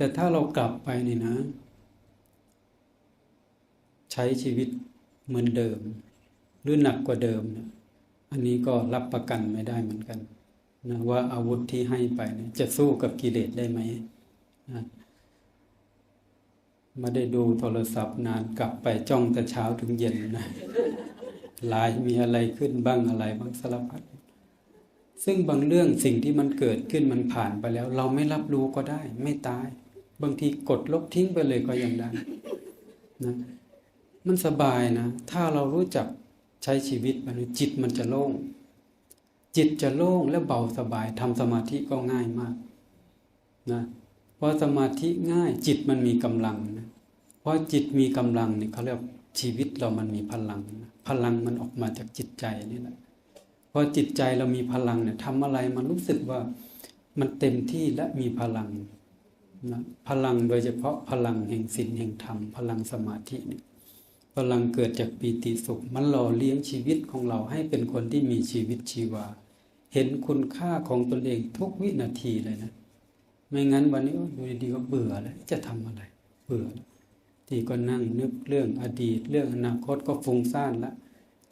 แต่ถ้าเรากลับไปนี่นะ ใช้ชีวิตเหมือนเดิม หรือหนักกว่าเดิมเนี่ยอันนี้ก็รับประกันไม่ได้เหมือนกันนะว่าอาวุธที่ให้ไปเนี่ยจะสู้กับกิเลสได้ไหมนะไม่ได้ดูโทรศัพท์นานกลับไปจ้องแต่เช้าถึงเย็นนะลน์มีอะไรขึ้นบ้างอะไรบ้างสารพัดซึ่งบางเรื่องสิ่งที่มันเกิดขึ้นมันผ่านไปแล้ว เราไม่รับรู้ก็ได้ ไม่ตาย บางทีกดลบทิ้งไปเลยก็ยังได้นะมันสบายนะ ถ้าเรารู้จักใช้ชีวิตมันจิตมันจะโล่ง จิตจะโล่งและเบาสบายทำสมาธิก็ง่ายมากนะเพราะสมาธิง่าย จิตมันมีกำลังนะเพราะจิตมีกำลังเนี่ยเขาเรียกชีวิตเรามันมีพลังนะพลังมันออกมาจากจิตใจนี่แหละพอจิตใจเรามีพลังเนี่ยทำอะไรมันรู้สึกว่ามันเต็มที่และมีพลัง นะพลังโดยเฉพาะพลังแห่งศีลแห่งธรรม พลังสมาธิเนี่ยพลังเกิดจากปีติสุข มันหล่อเลี้ยงชีวิตของเราให้เป็นคนที่มีชีวิตชีวา เห็นคุณค่าของตนเองทุกวินาทีเลยนะ ไม่งั้นวันนี้ดูดีๆก็เบื่อแล้วจะทำอะไร เบื่อที่ก็นั่งนึกเรื่องอดีต เรื่องอนาคตก็ฟุ้งซ่านล้ว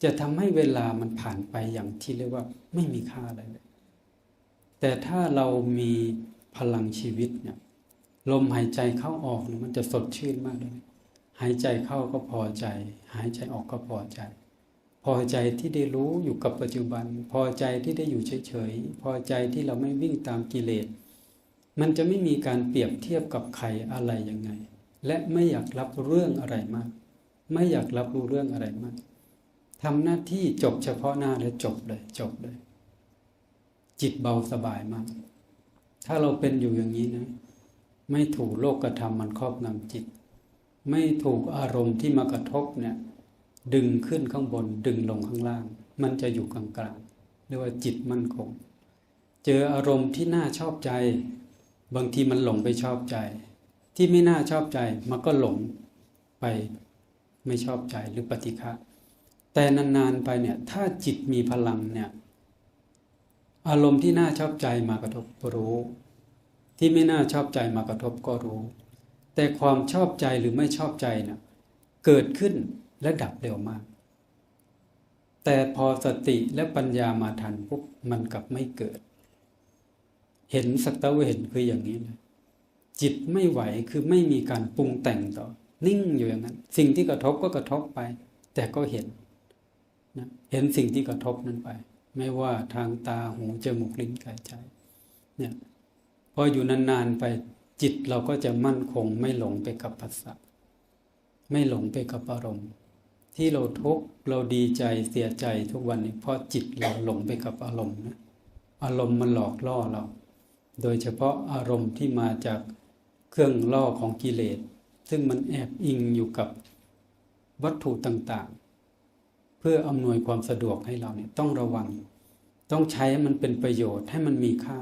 จะทำให้เวลามันผ่านไปอย่างที่เรียกว่าไม่มีค่าอะไรเลยแต่ถ้าเรามีพลังชีวิตเนี่ย ลมหายใจเข้าออกเนี่ยมันจะสดชื่นมากเลย หายใจเข้าก็พอใจ หายใจออกก็พอใจ พอใจที่ได้รู้อยู่กับปัจจุบัน พอใจที่ได้อยู่เฉยๆ พอใจที่เราไม่วิ่งตามกิเลส มันจะไม่มีการเปรียบเทียบกับใครอะไรยังไง และไม่อยากรับเรื่องอะไรมาก ไม่อยากรับรู้เรื่องอะไรมากทำหน้าที่จบเฉพาะหน้าแล้วจบเลย จบเลย จิตเบาสบายมาก ถ้าเราเป็นอยู่อย่างนี้นะ ไม่ถูกโลกกระทำมันครอบงำจิต ไม่ถูกอารมณ์ที่มากระทบเนี่ย ดึงขึ้นข้างบนดึงลงข้างล่าง มันจะอยู่กลางๆเรียกว่าจิตมั่นคง เจออารมณ์ที่น่าชอบใจ บางทีมันหลงไปชอบใจ ที่ไม่น่าชอบใจมันก็หลงไปไม่ชอบใจหรือปฏิฆะแต่นานๆไปเนี่ย ถ้าจิตมีพลังเนี่ย อารมณ์ที่น่าชอบใจมากระทบรู้ ที่ไม่น่าชอบใจมากระทบก็รู้ แต่ความชอบใจหรือไม่ชอบใจเนะ่ยเกิดขึ้นและดับเร็วมาก แต่พอสติและปัญญามาทันปุ๊บมันกลับไม่เกิด เห็นสักตะเห็นคืออย่างนี้เลยจิตไม่ไหวคือไม่มีการปรุงแต่งต่อ นิ่งอยู่อย่างนั้น สิ่งที่กระทบก็กระทบไป แต่ก็เห็นนะเห็นสิ่งที่กระทบนั้นไป ไม่ว่าทางตาหูจมูกลิ้นกายใจเนี่ย ออยู่นานๆไปจิตเราก็จะมั่นคงไม่หลงไปกับภาษาไม่หลงไปกับอารมณ์ ที่เราทุกข์เราดีใจเสียใจทุกวันนี้เพราะจิตเราหลงไปกับอารมณ์นะอารมณ์มันหลอกล่อเรา โดยเฉพาะอารมณ์ที่มาจากเครื่องล่อของกิเลส ซึ่งมันแอบอิงอยู่กับวัตถุต่างๆ เพื่ออำนวยความสะดวกให้เราเนี่ยต้องระวัง ต้องใช้มันเป็นประโยชน์ให้มันมีค่า